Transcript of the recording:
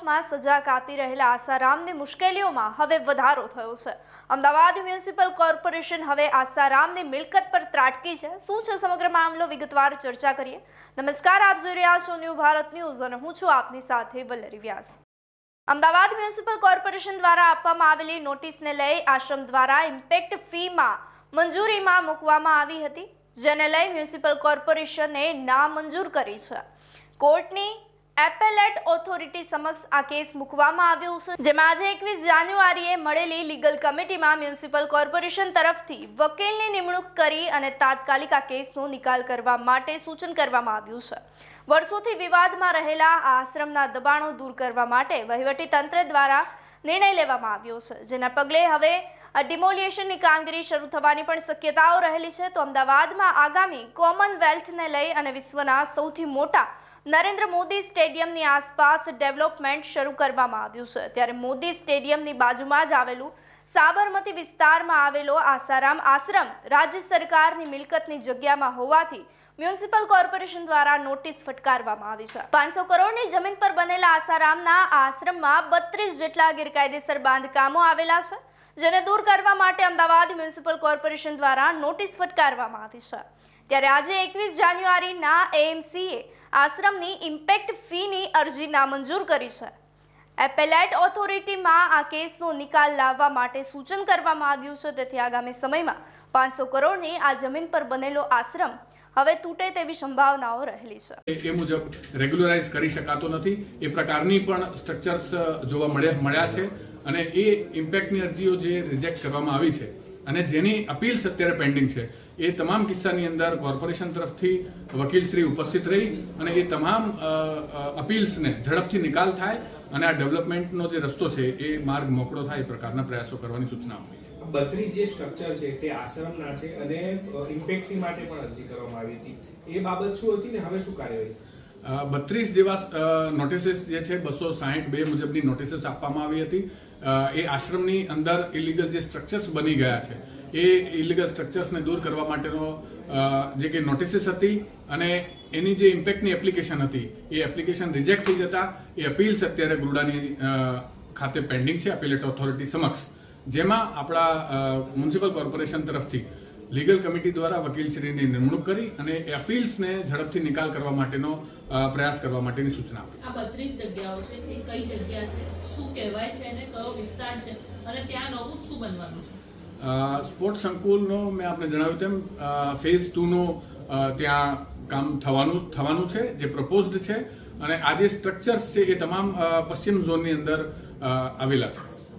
કેસોમાં સજા કાપી રહેલા આસારામની મુશ્કેલીઓમાં હવે વધારો થયો છે. અમદાવાદ મ્યુનિસિપલ કોર્પોરેશન હવે આસારામની મિલકત પર ત્રાટકી છે. શું છે સમગ્ર મામલો? વિગતવાર ચર્ચા કરીએ. નમસ્કાર, આપ જોઈ રહ્યા છો ન્યૂ ભારત ન્યૂઝ અને હું છું આપની સાથે વલ્લરી વ્યાસ. અમદાવાદ મ્યુનિસિપલ કોર્પોરેશન દ્વારા આપવામાં આવેલી નોટિસને લઈ આશ્રમ દ્વારા ઇમ્પેક્ટ ફીમાં મંજૂરીમાં મૂકવામાં આવી હતી, જેને લઈ મ્યુનિસિપલ કોર્પોરેશને નામંજૂર કરી છે. કોર્ટની એપેલેટ ઓથોરિટી સમક્ષ આ કેસ મૂકવામાં આવ્યો છે, જેમાં આજે એકવીસ જાન્યુઆરીએ મળેલી લીગલ કમિટીમાં મ્યુનિસિપલ કોર્પોરેશન તરફથી વકીલની નિમણૂક કરી અને તાત્કાલિક આ કેસનો નિકાલ કરવા માટે સૂચન કરવામાં આવ્યું છે. વર્ષોથી વિવાદમાં રહેલા આ આશ્રમના દબાણો દૂર કરવા માટે વહીવટી તંત્ર દ્વારા નિર્ણય લેવામાં આવ્યો છે, જેના પગલે હવે ડિમોલિએશનની કામગીરી શરૂ થવાની પણ શક્યતાઓ રહેલી છે. તો અમદાવાદમાં આગામી કોમનવેલ્થને લઈ અને વિશ્વના સૌથી મોટા નરેન્દ્ર મોદી સ્ટેડિયમની આસપાસ ડેવલપમેન્ટ શરૂ કરવામાં આવ્યું છે. ત્યારે મોદી સ્ટેડિયમની બાજુમાં જ આવેલું સાબરમતી વિસ્તારમાં આવેલો આસારામ આશ્રમ રાજ્ય સરકારની મિલકતની જગ્યામાં હોવાથી મ્યુનિસિપલ કોર્પોરેશન દ્વારા નોટિસ ફટકારવામાં આવી છે. પાંચસો કરોડની જમીન પર બનેલા આસારામના આશ્રમમાં બત્રીસ જેટલા ગેરકાયદેસર બાંધકામો આવેલા છે, જેને દૂર કરવા માટે અમદાવાદ મ્યુનિસિપલ કોર્પોરેશન દ્વારા નોટિસ ફટકારવામાં આવી છે. ત્યારે આજે એકવીસ જાન્યુઆરીના એએમસીએ આશ્રમની ઇમ્પેક્ટ ફીની અરજી નામંજૂર કરી છે. એપેલેટ ઓથોરિટીમાં આ કેસનો નિકાલ લાવવા માટે સૂચન કરવામાં આવ્યું છે. તેથી આગામી સમયમાં પાંચસો કરોડની આ જમીન પર બનેલો આશ્રમ હવે તૂટે તેવી સંભાવનાઓ રહેલી છે. એ મુજબ રેગ્યુલરાઇઝ કરી શકાતો નથી. એ પ્રકારની પણ સ્ટ્રક્ચર્સ જોવા મળ્યા મળ્યા છે. અને એ ઇમ્પેક્ટની અરજીઓ જે રિજેક્ટ કરવામાં આવી છે અને જેની અપીલ્સ અત્યારે પેન્ડિંગ છે. એ તમામ કિસ્સાની અંદર કોર્પોરેશન તરફથી વકીલશ્રી ઉપસ્થિત રહી અને એ તમામ અપીલ્સને ઝડપથી નિકાલ થાય અને આ ડેવલપમેન્ટનો જે રસ્તો છે એ માર્ગ મોકળો થાય એ પ્રકારના પ્રયાસો કરવાની સૂચના આપી છે. બત્રી જે સ્ટ્રક્ચર છે તે આશ્રમના છે અને ઇમ્પેક્ટની માટે પણ અરજી કરવામાં આવી હતી. એ બાબત શું હતી ને હવે શું કાર્યવાહી? બત્રીસ જેવા નોટિસીસ જે છે બસો સાહીઠ બે મુજબની નોટિસીસ આપવામાં આવી હતી. એ આશ્રમની અંદર ઇલીગલ જે સ્ટ્રક્ચર્સ બની ગયા છે, એ ઇલીગલ સ્ટ્રક્ચર્સને દૂર કરવા માટેનો જે કે નોટિસીસ હતી અને એની જે ઇમ્પેક્ટની એપ્લિકેશન હતી, એ એપ્લિકેશન રિજેક્ટ થઈ જતા એ અપીલ્સ અત્યારે ગુરડાની ખાતે પેન્ડિંગ છે અપીલેટ ઓથોરિટી સમક્ષ. જેમાં આપણા મ્યુનિસિપલ કોર્પોરેશન તરફથી લીગલ કમિટી દ્વારા વકીલશ્રીની નિમણૂક કરી અને એપીલ્સને ઝડપથી નિકાલ કરવા માટેનો પ્રયાસ કરવા માટેની સૂચના આપી. આ બત્રીસ જગ્યાઓ છે એ કઈ જગ્યા છે શું કહેવાય છે અને કયો વિસ્તાર છે અને ત્યાં નવું શું બનવાનું છે? સ્પોર્ટ સંકુલનો મેં આપને જણાવ્યું તેમ ફેઝ ટુનો ત્યાં કામ થવાનું થવાનું છે જે પ્રપોઝડ છે અને આ જે સ્ટ્રક્ચર્સ છે એ તમામ પશ્ચિમ ઝોનની અંદર આવેલા છે.